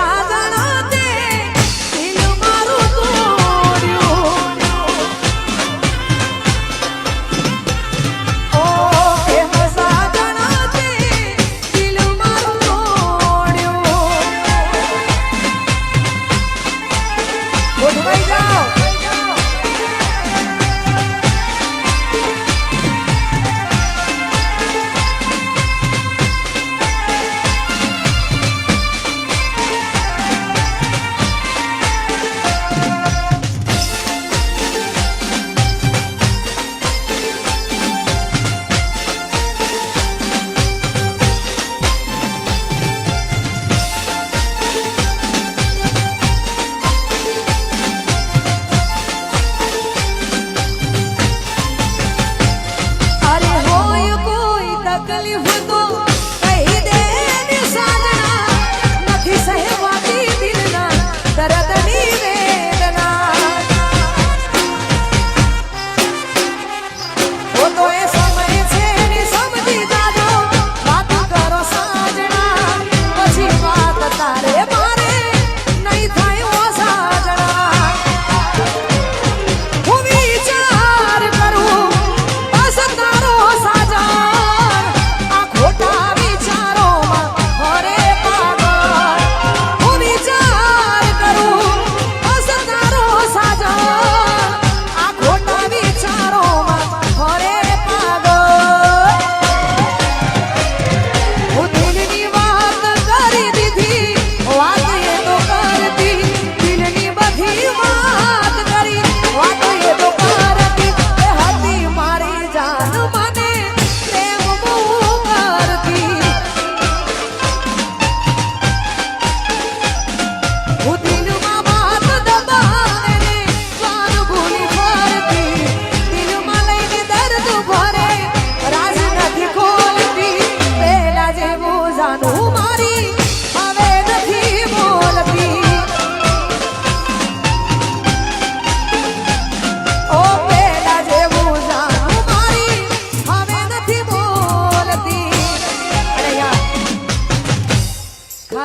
I'm not Father તકલીફ તો કહી દે નિશાન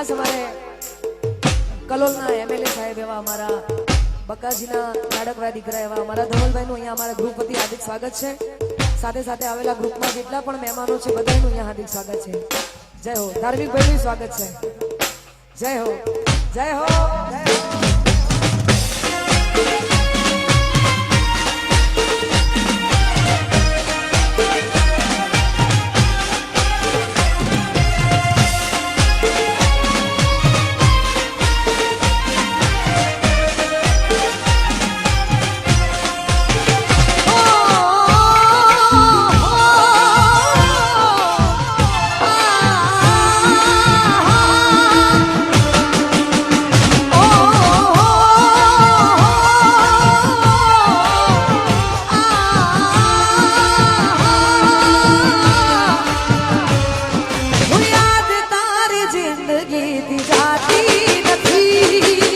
આ સવારે કલોલના એમએલએ સાહેબ એવા અમારા બકાજીના નાડકવાયા દીકરા એવા અમારા ધવલભાઈનું અહીંયા અમારા ગ્રુપ વતી હાર્દિક સ્વાગત છે. સાથે સાથે આવેલા ગ્રુપમાં જેટલા પણ મહેમાનો છે બધાનું અહીંયા હાર્દિક સ્વાગત છે. જય હો. ધાર્મિક ભાઈનું સ્વાગત છે. જય હો. જય હો. જય જિંદગીથી જાતી નથી.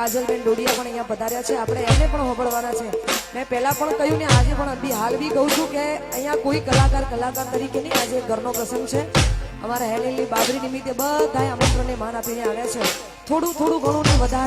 કાજલબેન ડોડિયા પણ અહીંયા પધાર્યા છે. આપણે એમને પણ હોબળવાના છે. મેં પહેલાં પણ કહ્યું ને આજે પણ બી હાલ બી કહું છું કે અહીંયા કોઈ કલાકાર કલાકાર તરીકે નહીં આજે ઘરનો પ્રસંગ છે. અમારા હેલેલી બાબરી નિમિત્તે બધાએ આમંત્રણને માન આપીને આવ્યા છે. થોડું થોડું ઘણું વધારે